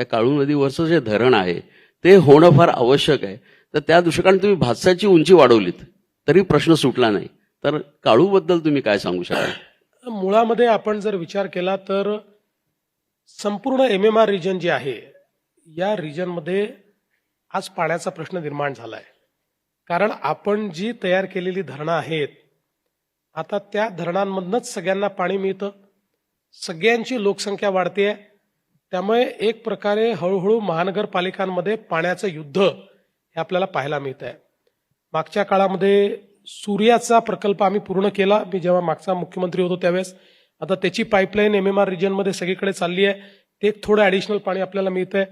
त्या काळू नदीवरचं जे धरण आहे ते होणं फार आवश्यक आहे. तर त्या दृष्टिकोनाने तुम्ही भातसाची उंची वाढवलीत तरी प्रश्न सुटला नाही. तर काळूबद्दल तुम्ही काय सांगू शकाल? मुळामध्ये आपण जर विचार केला तर संपूर्ण एम एम आर रिजन जे आहे या रिजनमध्ये आज पाण्याचा प्रश्न निर्माण झाला आहे कारण आपण जी तयार केलेली धरणं आहेत आता त्या धरणांमधनंच सगळ्यांना पाणी मिळतं. सगळ्यांची लोकसंख्या वाढते आहे त्यामुळे एक प्रकारे हळूहळू महानगरपालिकांमध्ये पाण्याचं युद्ध हे आपल्याला पाहायला मिळत आहे मागच्या काळामध्ये सूर्याचा प्रकल्प आम्ही पूर्ण केला. मी जेव्हा मागचा मुख्यमंत्री होतो त्यावेळेस. आता त्याची पाईपलाईन एम एम आर रिजनमध्ये सगळीकडे चालली आहे. ते थोडं ॲडिशनल पाणी आपल्याला मिळतंय.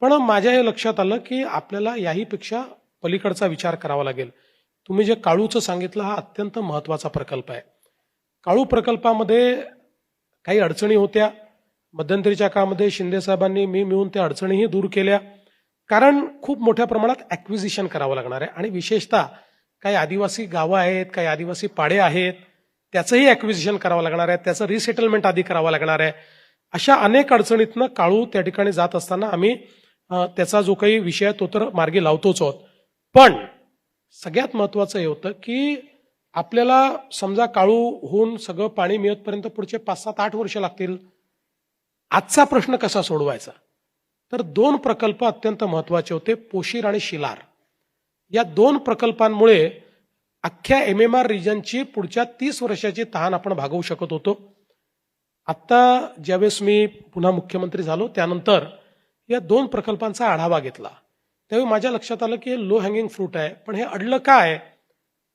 पण माझ्या हे लक्षात आलं की आपल्याला याहीपेक्षा पलीकडचा विचार करावा लागेल. तुम्ही जे काळूचं सांगितलं हा अत्यंत महत्त्वाचा प्रकल्प आहे. काळू प्रकल्पामध्ये काही अडचणी होत्या. मध्यंतरीच्या काळामध्ये शिंदे साहेबांनी मी मिळून त्या अडचणीही दूर केल्या. कारण खूप मोठ्या प्रमाणात ॲक्विजिशन करावं लागणार आहे. आणि विशेषतः काही आदिवासी गावं आहेत काही आदिवासी पाडे आहेत त्याचंही ॲक्विजिशन करावं लागणार आहे. त्याचं रिसेटलमेंट आधी करावं लागणार आहे. अशा अनेक अडचणीतनं काळू त्या ठिकाणी जात असताना आम्ही त्याचा जो काही विषय आहे तो तर मार्गी लावतोच आहोत. पण सगळ्यात महत्वाचं हे होतं की आपल्याला समजा काळू होऊन सगळं पाणी मिळतपर्यंत पुढचे पाच सात आठ वर्ष लागतील. आजचा प्रश्न कसा सोडवायचा? तर दोन प्रकल्प अत्यंत महत्त्वाचे होते पोशीर आणि शिलार. या दोन प्रकल्पांमुळे अख्ख्या एम एम आर रिजनची पुढच्या तीस वर्षाची तहान आपण भागवू शकत होतो. आत्ता ज्यावेळेस मी पुन्हा मुख्यमंत्री झालो त्यानंतर या दोन प्रकल्पांचा आढावा घेतला. त्यावेळी माझ्या लक्षात आलं की हे लो हँगिंग फ्रूट आहे. पण हे अडलं काय?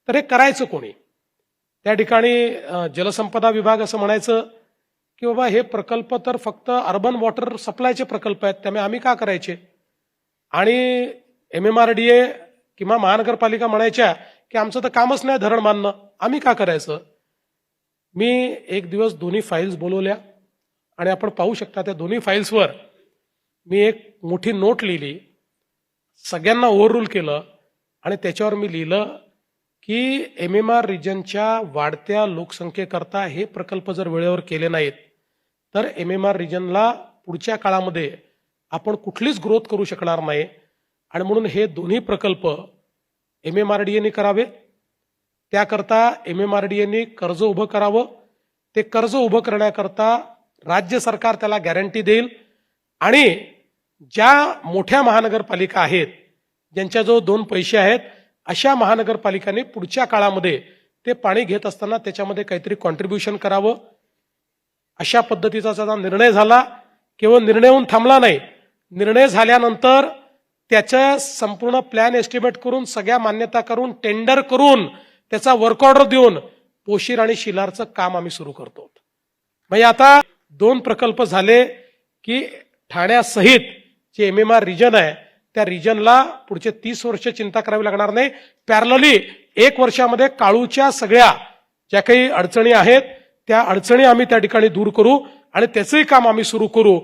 तर हे करायचं कोणी? त्या ठिकाणी जलसंपदा विभाग असं म्हणायचं की बाबा हे प्रकल्प तर फक्त अर्बन वॉटर सप्लायचे प्रकल्प आहेत त्यामुळे आम्ही का करायचे? आणि M M R D A किंवा महानगरपालिका म्हणायच्या की आमचं तर कामच नाही धरण मानणं आम्ही का करायचं? मी एक दिवस दोन्ही फाईल्स बोलवल्या आणि आपण पाहू शकता त्या दोन्ही फाईल्सवर मी एक मोठी नोट लिहिली. सगळ्यांना ओव्हररूल केलं आणि त्याच्यावर मी लिहिलं की एम एम आर रिजनच्या वाढत्या लोकसंख्येकरता हे प्रकल्प जर वेळेवर केले नाहीत तर एम एम आर रिजनला पुढच्या काळामध्ये आपण कुठलीच ग्रोथ करू शकणार नाही. आणि म्हणून हे दोन्ही प्रकल्प एम एम आर डी एने करावे. त्याकरता एम एम आर डी एने कर्ज उभं करावं. ते कर्ज उभं करण्याकरता राज्य सरकार त्याला गॅरंटी देईल. आणि ज्या मोठ्या महानगरपालिका आहेत ज्यांच्याजवळ दोन पैसे आहेत अशा महानगरपालिकांनी पुढच्या काळामध्ये ते पाणी घेत असताना त्याच्यामध्ये काहीतरी कॉन्ट्रीब्युशन करावं. अशा पद्धतीचा त्याचा निर्णय झाला. केवळ निर्णय होऊन थांबला नाही. निर्णय झाल्यानंतर त्याचं संपूर्ण प्लॅन एस्टिमेट करून सगळ्या मान्यता करून टेंडर करून त्याचा वर्क ऑर्डर देऊन पोशीर आणि शिलारचं काम आम्ही सुरू करतो. म्हणजे आता दोन प्रकल्प झाले की ठाण्यासहित जे एम एम आर रिजन आहे त्या रिजनला पुढचे तीस वर्ष चिंता करावी लागणार नाही. पॅरलली एक वर्षामध्ये काळूच्या सगळ्या ज्या काही अडचणी आहेत त्या अडचणी आम्ही त्या ठिकाणी दूर करू आणि त्याचंही काम आम्ही सुरू करू.